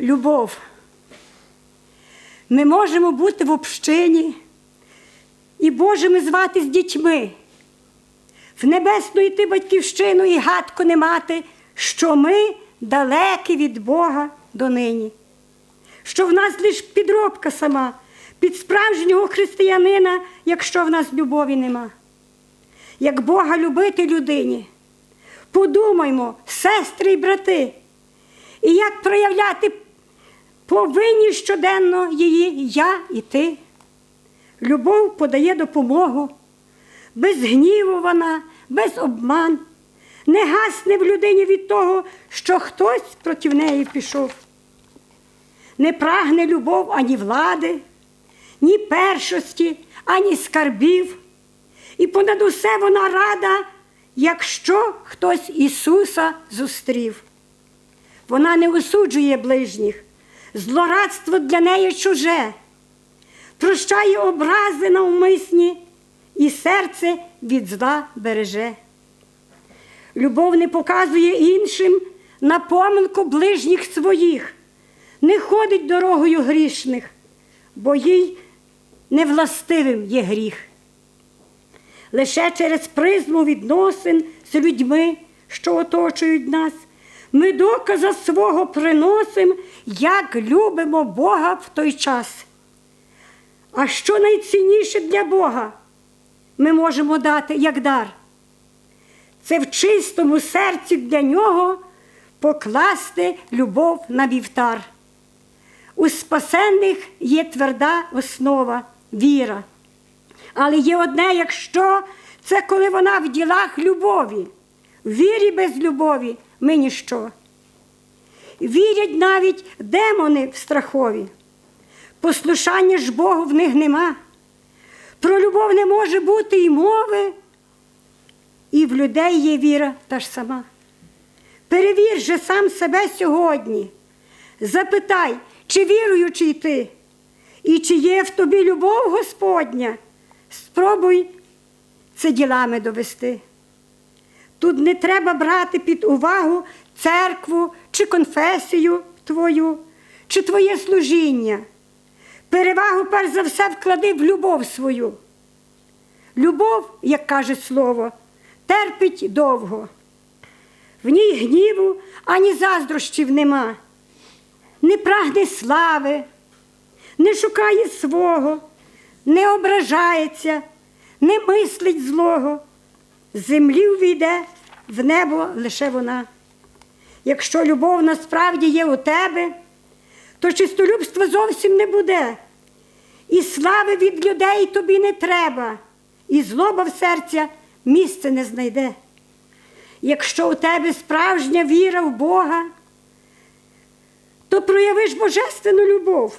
любов. Ми можемо бути в общині і Божими звати з дітьми. В небесну йти батьківщину і гадку не мати, що ми далекі від Бога донині, що в нас лиш підробка сама, під справжнього християнина, якщо в нас любові нема. Як Бога любити людині, подумаймо, сестри і брати, і як проявляти повинні щоденно її я і ти. Любов подає допомогу, без гніву вона, без обман, не гасне в людині від того, що хтось проти неї пішов. Не прагне любов ані влади, ні першості, ані скарбів. І понад усе вона рада, якщо хтось Ісуса зустрів. Вона не осуджує ближніх, злорадство для неї чуже, прощає образи навмисні і серце від зла береже. Любов не показує іншим на помилку ближніх своїх, не ходить дорогою грішних, бо їй невластивим є гріх. Лише через призму відносин з людьми, що оточують нас, ми доказа свого приносимо, як любимо Бога в той час. А що найцінніше для Бога ми можемо дати як дар? Це в чистому серці для нього покласти любов на вівтар. У спасенних є тверда основа, віра. Але є одне, якщо це коли вона в ділах любові, в вірі без любові ми ніщо. Вірять навіть демони в страхові. Послушання ж Богу в них нема. Про любов не може бути і мови, і в людей є віра та ж сама. Перевір же сам себе сьогодні. Запитай, чи віруючий ти, і чи є в тобі любов Господня. Спробуй це ділами довести. Тут не треба брати під увагу церкву чи конфесію твою, чи твоє служіння. Перевагу, перш за все, вклади в любов свою. Любов, як каже слово, терпить довго. В ній гніву ані заздрощів нема, не прагне слави, не шукає свого, не ображається, не мислить злого. Землі увійде в небо лише вона. Якщо любов насправді є у тебе, то чистолюбства зовсім не буде. І слави від людей тобі не треба, і злоба в серця місце не знайде. Якщо у тебе справжня віра в Бога, то проявиш божественну любов,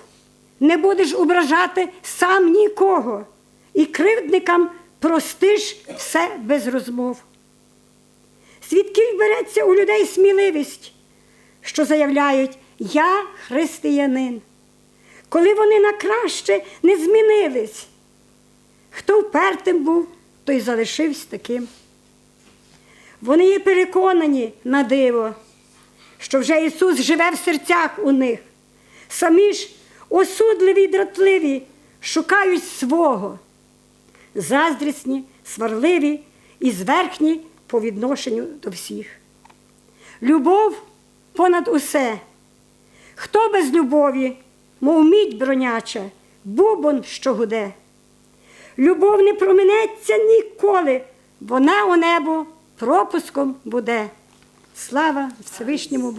не будеш ображати сам нікого, і кривдникам простиш все без розмов. Звідки береться у людей сміливість, що заявляють Я християнин, коли вони на краще не змінились. Хто впертим був, той залишився таким. Вони є переконані на диво, що вже Ісус живе в серцях у них. Самі ж осудливі й дратливі шукають свого, заздрісні, сварливі і зверхні по відношенню до всіх. Любов понад усе. Хто без любові, мов мідь броняча, бубон, що гуде. Любов не проминеться ніколи, вона у небо пропуском буде. Слава Всевишньому Богу!